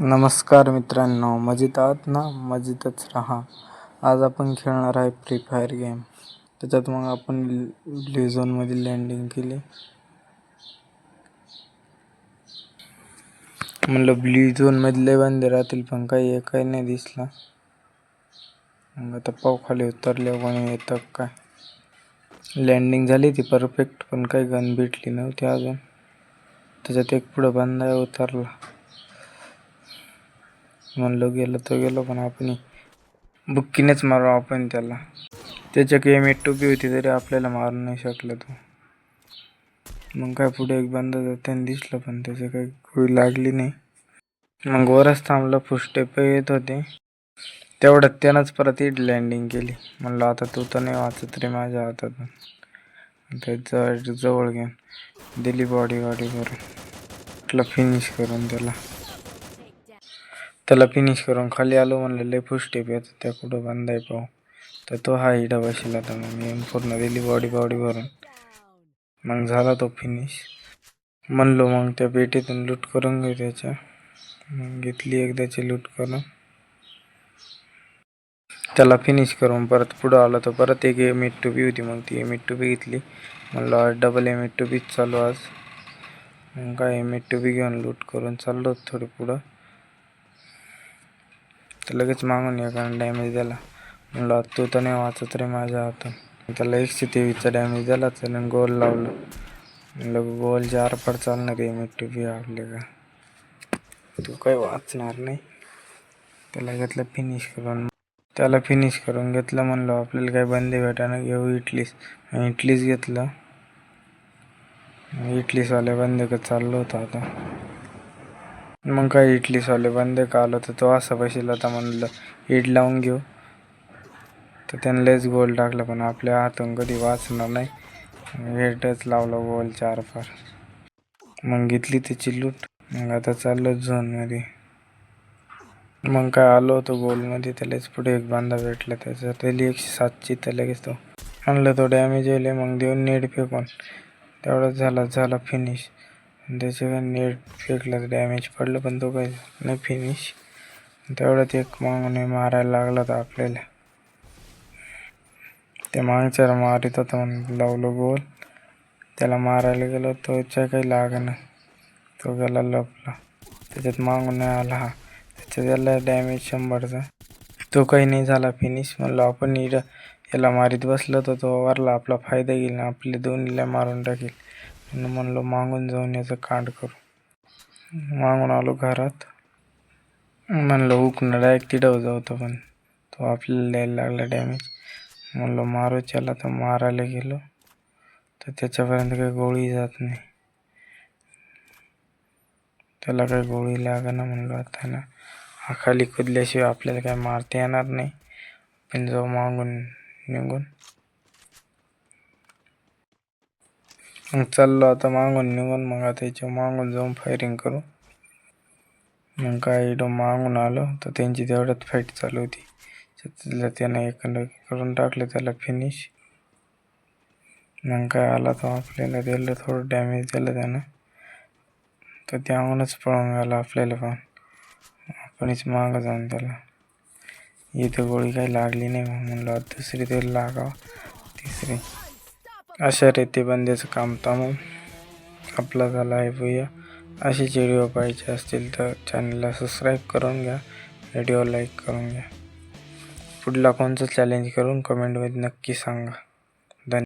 नमस्कार मित्रांनो मजेत आहात ना? मजेतच राहा. आज आपण खेळणार आहे फ्री फायर गेम त्याच्यात मग आपण ब्ल्यू झोनमध्ये लँडिंग केली. म्हणलं ब्ल्यू झोनमधले बंदे राहतील पण काही एकही नाही दिसला. मग आता पाव खाली उतरले कोणी येतं काय? लँडिंग झाली ती परफेक्ट पण काही गन भेटली नव्हती अजून. त्याच्यात एक पुढं बंदा उतरला. म्हणलं गेलं तर गेलो पण आपण बुक्कीनेच मारू आपण त्याला. त्याच्या काही एम टोपी होती तरी आपल्याला मारू नाही शकलं तो. मग काय पुढे एक बंद त्याने दिसलं पण त्याचं काही गोळी लागली नाही. मग वरच थांबलं फुस्टेप येत होते. तेवढ्यात त्यानंच परत इट लँडिंग केली. म्हणलं आता तू तर नाही वाचत रे माझ्या हातातून. त्याच्याजवळ घेऊन दिली बॉडी बॉडी करून फिनिश करून त्याला. त्याला फिनिश करून खाली आलो म्हणलं लय स्टेप येतो त्या कुठं बांधाय पाहू. तर तो हा इडा बसला तर मग मी पूर्ण दिली बॉडी बॉडी भरून. मग झाला तो फिनिश म्हणलो मग त्या पेटीतून लूट करून घेऊ त्याच्या. मग घेतली एकदाची लूट करून. त्याला फिनिश करून परत पुढं आलो तर परत एक एम एट टू बी होती मग ती एम एट टू बी घेतली. म्हणलं आज डबल एम एट टू बीच चालू आज. मग काय एम एट टू बी घेऊन लूट करून चाललो थोडं पुढं. तर लगेच मागून या कारण डॅमेज दिला म्हणलं तू तर नाही वाचत रे माझ्या हातून. त्याला एकशे तेवीसचा डॅमेज दिला त्याने गोल लावलं. म्हणलं गोल जार पड चालणार आहे मी टू बी आपले का? तू काही वाचणार नाही. त्याला घेतलं फिनिश करून. त्याला फिनिश करून घेतलं म्हणलं आपल्याला काही बंदी भेटायला घेऊ इटलीस. इटलीच घेतलं. इटलीसवाले बंदे का चाललो होतं आता. मग काय इडली सॉले बंदे का आलो तर तो असा बसेल आता म्हणलं इड लावून घेऊ. तर त्यानं लयच गोल टाकलं पण आपल्या हातून कधी वाचणार नाही. वेटच लावलं गोल चार फार मग घेतली त्याची लूट. मग आता चाललो झोनमध्ये. मग काय आलो होतो गोलमध्ये त्यालाच पुढे एक बांधा भेटला त्याचा. त्याला एकशे सातची तर लगेच तो आणलं तो डॅमेज होईल मग देऊन नेट फेकून. तेवढंच झाला झाला फिनिश त्याचं काय नेट फेकलं तर डॅमेज पडलं पण तो काही नाही फिनिश तेवढ्यात एक मागून मारायला लागला तर आपल्याला. ते मागच्याला मारित होता म्हणून लावलं गोल त्याला मारायला गेलो तोच्या काही लागणं तो गेला लपला. त्याच्यात मागून नाही आला हा. त्याच्यात याला डॅमेज शंभरचा. तो काही नाही झाला फिनिश म्हणलं आपण इड याला मारीत बसलो तर तो वरला आपला फायदा घेईल आपले दोन्हीला मारून टाकेल. म्हणून म्हणलो मागून जाऊन याचं कांड करू. मागून आलो घरात. म्हणलं उकणं डायरेक्ट तिडव जाऊ पण तो आपल्याला द्यायला लागला डॅमेज म्हणलं मारू त्याला. तर मारायला गेलो. तर त्याच्यापर्यंत काही गोळी जात नाही. त्याला काही गोळी लागना म्हणलं आता ना. हा खाली कुदल्याशिवाय आपल्याला काय मारता येणार नाही. पण जाऊ मागून निघून मग चाललो आता मागून निघून मग आता याच्या मागून जाऊन फायरिंग करू. मग काय इडो मागून आलो तर त्यांची तेवढ्यात फाईट चालू होती. त्याला त्यानं एखादं करून टाकलं त्याला फिनिश मग काय आला तो आपल्याला दिलं थोडं डॅमेज दिलं त्यानं. तर त्याहूनच पळून गेला आपल्याला पण. आपणच मागं जाऊन त्याला. इथं गोळी काही लागली नाही म्हणून म्हणलं दुसरी तरी लागावं. तिसरी. अशा रेतीबंदीचं काम थांबून आपला झाला आहे. भूया असेच व्हिडिओ पाहिजे असतील तर चॅनलला सबस्क्राईब करून घ्या व्हिडिओ लाईक करून घ्या. पुढला कोणचं चॅलेंज करून कमेंटमध्ये नक्की सांगा.